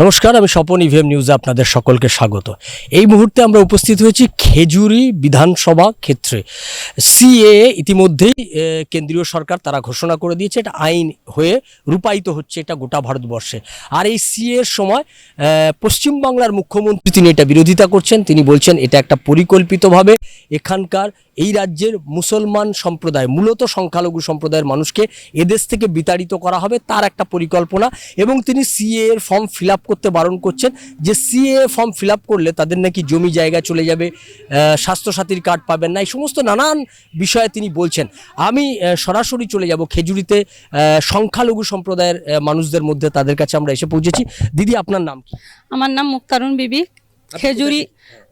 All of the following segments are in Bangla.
নমস্কার, আমি স্বপন ইভিএম নিউজে আপনাদের সকলকে স্বাগত। এই মুহূর্তে আমরা উপস্থিত হয়েছি খেজুরি বিধানসভা ক্ষেত্রে। সিএ ইতিমধ্যেই কেন্দ্রীয় সরকার তারা ঘোষণা করে দিয়েছে, এটা আইন হয়ে রূপায়িত হচ্ছে এটা গোটা ভারতবর্ষে। আর এই সিএ এর সময় পশ্চিমবাংলার মুখ্যমন্ত্রী তিনি এটা বিরোধিতা করছেন, তিনি বলছেন এটা একটা পরিকল্পিতভাবে এখানকার এই রাজ্যের মুসলমান সম্প্রদায়, মূলত সংখ্যালঘু সম্প্রদায়ের মানুষকে এদেশ থেকে বিতাড়িত করা হবে তার একটা পরিকল্পনা এবং তিনি সিএ এর ফর্ম ফিল করতে বারণ করছেন যে সিএ ফর্ম ফিল করলে তাদের নাকি জমি জায়গা চলে যাবে স্বাস্থ্যসাথীর কার্ড পাবেন না, এই সমস্ত নানান বিষয়ে তিনি বলছেন। আমি সরাসরি চলে যাব খেজুরিতে সংখ্যালঘু সম্প্রদায়ের মানুষদের মধ্যে তাদের কাছে আমরা এসে পৌঁছেছি। দিদি, আপনার নাম আমার নাম মুক্তারুণ বিবি। খেজুরি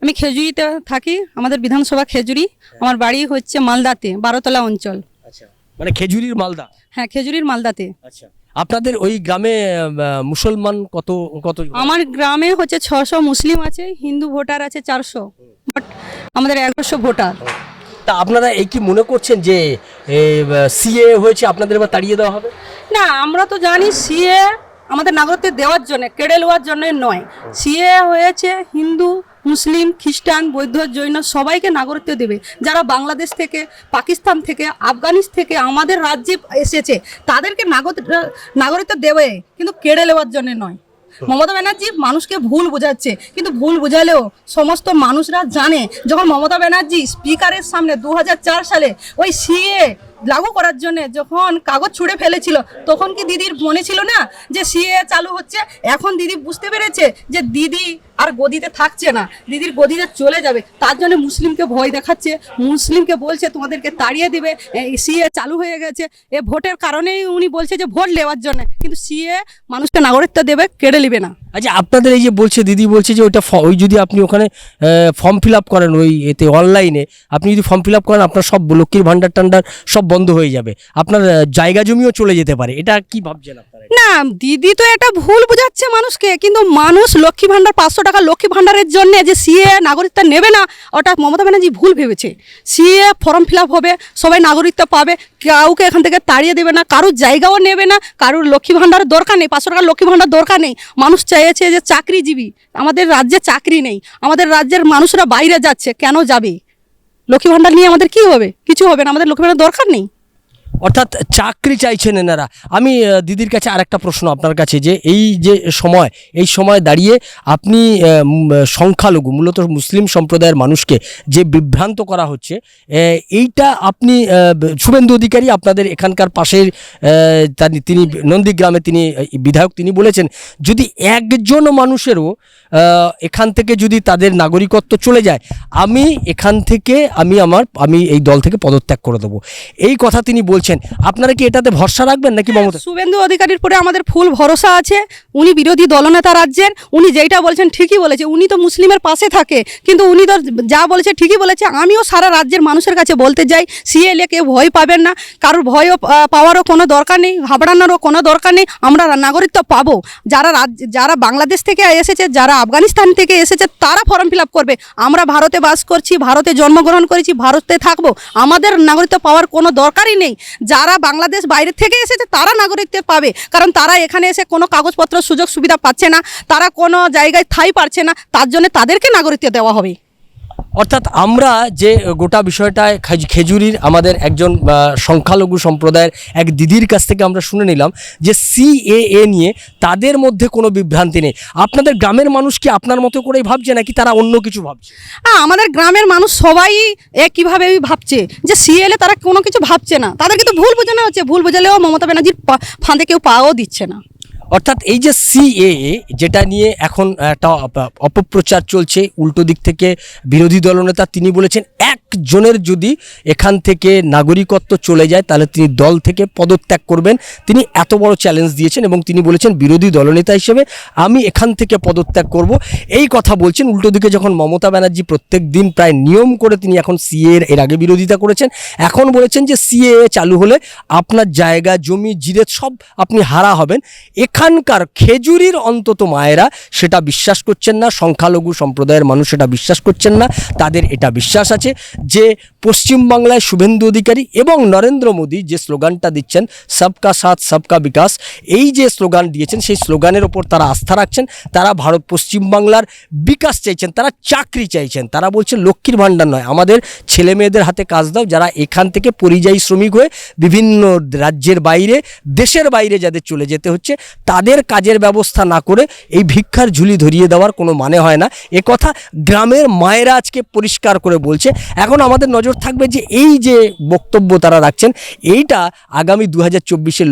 আমি খেজুরিতে থাকি আমাদের বিধানসভা খেজুরি। আমার বাড়ি হচ্ছে মালদাতে বারোতলা অঞ্চল। আচ্ছা। মানে খেজুরির মালদা? হ্যাঁ খেজুরির মালদাতে। আচ্ছা। আপনাদের ওই গ্রামে মুসলমান কত কত আমার গ্রামে হচ্ছে ছশো মুসলিম আছে হিন্দু ভোটার আছে চারশো। বাট আমাদের এগারোশো ভোটার। তা আপনারা এই কি মনে করছেন যে সিএ হয়েছে আপনাদের এবার তাড়িয়ে দেওয়া হবে? না আমরা তো জানি সিএ আমাদের নাগরিকদের দেওয়ার জন্য, কেড়ে নেওয়ার জন্য নয়। সিএ হয়েছে হিন্দু, মুসলিম, খ্রিস্টান, বৌদ্ধ, জৈন, সবাইকে নাগরিকত্ব দেবে। যারা বাংলাদেশ থেকে, পাকিস্তান থেকে আফগানিস্তান থেকে আমাদের রাজ্যে এসেছে, তাদেরকে নাগরিক নাগরিকত্ব দেবে, কিন্তু কেড়ে নেওয়ার জন্য নয়। মমতা ব্যানার্জি মানুষকে ভুল বোঝাচ্ছে, কিন্তু ভুল বোঝালেও সমস্ত মানুষরা জানে। যখন মমতা ব্যানার্জি স্পিকারের সামনে দু হাজার চার সালে ওই সিএ লাগু করার জন্য যখন কাগজ ছুঁড়ে ফেলেছিল, তখন কি দিদির মনে ছিল না যে সিএ চালু হচ্ছে? এখন দিদি বুঝতে পেরেছে যে দিদি আর গদিতে থাকছে না, দিদির গদিতে চলে যাবে। তার জন্য মুসলিমকে ভয় দেখাচ্ছে, মুসলিমকে বলছে তোমাদেরকে তাড়িয়ে দিবে সিএ চালু হয়ে গেছে। এ ভোটের কারণেই উনি বলছে যে ভোট নেওয়ার জন্য। কিন্তু সিএ মানুষকে নাগরিকত্ব দেবে কেড়ে নেবে না। আচ্ছা আপনাদের এই যে বলছে, দিদি বলছে যে ওইটা ওই যদি আপনি ওখানে ফর্ম ফিল আপ করেন ওই এতে অনলাইনে আপনি যদি ফর্ম ফিল আপ করেন, আপনার সব লক্ষ্মীর ভান্ডার টান্ডার সব বন্ধ হয়ে যাবে। আপনার জায়গা জমিও চলে যেতে পারে। এটা কি ভাবছেন না, দিদি তো এটা ভুল বোঝাচ্ছে মানুষকে, কিন্তু মানুষ লক্ষ্মী ভাণ্ডার, পাঁচশো টাকা লক্ষ্মী ভাণ্ডারের জন্য যে সিএ নাগরিকতা নেবে না, ওটা মমতা ব্যানার্জি ভুল ভেবেছে। সিএ ফর্ম ফিল আপ হবে, সবাই নাগরিকত্ব পাবে, কাউকে এখান থেকে তাড়িয়ে দেবে না, কারোর জায়গাও নেবে না, কারোর লক্ষ্মী ভাণ্ডারের দরকার নেই, পাঁচশো টাকা লক্ষ্মী ভাণ্ডার দরকার নেই, মানুষ চাইছে যে চাকরিজীবী। আমাদের রাজ্যে চাকরি নেই। আমাদের রাজ্যের মানুষরা বাইরে যাচ্ছে। কেন যাবে? লক্ষ্মী ভাণ্ডার নিয়ে আমাদের কি হবে? কিছু হবে না। আমাদের লক্ষ্মী ভাণ্ডার দরকার নেই। অর্থাৎ চাকরি চাইছেন এনারা। আমি দিদির কাছে আরেকটা প্রশ্ন আপনার কাছে যে, এই যে সময়, এই সময় দাঁড়িয়ে আপনি সংখ্যালঘু, মূলত মুসলিম সম্প্রদায়ের মানুষকে যে বিভ্রান্ত করা হচ্ছে এইটা আপনি শুভেন্দু অধিকারী আপনাদের এখানকার পাশের তিনি নন্দীগ্রামে তিনি বিধায়ক তিনি বলেছেন, যদি একজন মানুষেরও এখান থেকে যদি তাদের নাগরিকত্ব চলে যায়, আমি এখান থেকে, আমি আমার, আমি এই দল থেকে পদত্যাগ করে দেবো। এই কথা তিনি বলছেন আপনারা কি এটাতে ভরসা রাখবেন নাকি মমতা? শুভেন্দু অধিকারীর পরে আমাদের ফুল ভরসা আছে উনি বিরোধী দলনেতা রাজ্যের উনি যেইটা বলছেন ঠিকই বলেছে উনি তো মুসলিমের পাশে থাকে কিন্তু উনি তো যা বলেছে ঠিকই বলেছে আমিও সারা রাজ্যের মানুষের কাছে বলতে যাই সিএলএ কেউ ভয় পাবেন না কারোর ভয়ও পাওয়ারও কোনো দরকার নেই ঘাবড়ানোরও কোনো দরকার নেই আমরা নাগরিকত্ব পাবো যারা রাজ্য যারা বাংলাদেশ থেকে এসেছে যারা আফগানিস্তান থেকে এসেছে তারা ফর্ম ফিল আপ করবে আমরা ভারতে বাস করছি ভারতে জন্মগ্রহণ করেছি ভারতে থাকব আমাদের নাগরিকত্ব পাওয়ার কোনো দরকারই নেই যারা বাংলাদেশ বাইরে থেকে এসেছে, তারা নাগরিকদের পাবে। কারণ তারা এখানে এসে কোনো কাগজপত্র সুযোগ সুবিধা পাচ্ছে না, তারা কোনো জায়গায় থাই পারছে না, তার জন্য তাদেরকে নাগরিকত্ব দেওয়া হবে। অর্থাৎ আমরা যে গোটা বিষয়টায় খেজুরির আমাদের একজন সংখ্যালঘু সম্প্রদায়ের এক দিদির কাছ থেকে আমরা শুনে নিলাম যে সিএএ নিয়ে তাদের মধ্যে কোনো বিভ্রান্তি নেই। আপনাদের গ্রামের মানুষ কি আপনার মতো করেই ভাবছে নাকি তারা অন্য কিছু ভাবছে? আমাদের গ্রামের মানুষ সবাই একইভাবে ভাবছে যে সিএলএ তারা কোনো কিছু ভাবছে না। তাদের কিন্তু ভুল বোঝানো হচ্ছে। ভুল বোঝালেও মমতা ব্যানার্জির ফাঁদে কেউ পাও দিচ্ছে না। অর্থাৎ এই যে সিএএ যেটা নিয়ে এখন একটা অপপ্রচার চলছে, উল্টো দিক থেকে বিরোধী দলনেতা, তিনি বলেছেন একজনের যদি এখান থেকে নাগরিকত্ব চলে যায়, তাহলে তিনি দল থেকে পদত্যাগ করবেন। তিনি এত বড় চ্যালেঞ্জ দিয়েছেন এবং তিনি বলেছেন বিরোধী দলনেতা হিসেবে আমি এখান থেকে পদত্যাগ করব। এই কথা বলছেন, উল্টো দিকে যখন মমতা ব্যানার্জি প্রত্যেক দিন প্রায় নিয়ম করে তিনি এখন সিএ এর আগে বিরোধিতা করেছেন, এখন বলেছেন যে সিএ চালু হলে আপনার জায়গা, জমি, জিরেত সব আপনি হারা হবেন। এখান এখানকার খেজুরির অন্তত মায়েরা সেটা বিশ্বাস করছেন না, সংখ্যালঘু সম্প্রদায়ের মানুষ সেটা বিশ্বাস করছেন না, তাদের এটা বিশ্বাস আছে যে পশ্চিমবাংলায় শুভেন্দু অধিকারী এবং নরেন্দ্র মোদী যে স্লোগানটা দিচ্ছেন, সবকা সাথ, সবকা বিকাশ এই যে স্লোগান দিয়েছেন, সেই স্লোগানের ওপর তারা আস্থা রাখছেন, তারা ভারত পশ্চিমবাংলার বিকাশ চাইছেন, তারা চাকরি চাইছেন। তারা বলছেন লক্ষ্মীর ভাণ্ডার নয়, আমাদের ছেলে মেয়েদের হাতে কাজ দাও, যারা এখান থেকে পরিযায়ী শ্রমিক হয়ে বিভিন্ন রাজ্যের বাইরে, দেশের বাইরে যাদের চলে যেতে হচ্ছে তাদের কাজের ব্যবস্থা না করে এই ভিক্ষার ঝুলি ধরিয়ে দেওয়ার কোনো মানে হয় না। এ কথা গ্রামের মায়েরা আজকে পরিষ্কার করে বলছে। এখন আমাদের নজর থাকবে যে এই যে বক্তব্য তারা রাখছেন, এইটা আগামী দু হাজার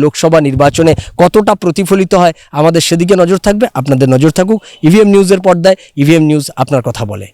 লোকসভা নির্বাচনে কতটা প্রতিফলিত হয় আমাদের সেদিকে নজর থাকবে। আপনাদের নজর থাকুক ইভিএম নিউজের পর্দায় ইভিএম নিউজ আপনার কথা বলে।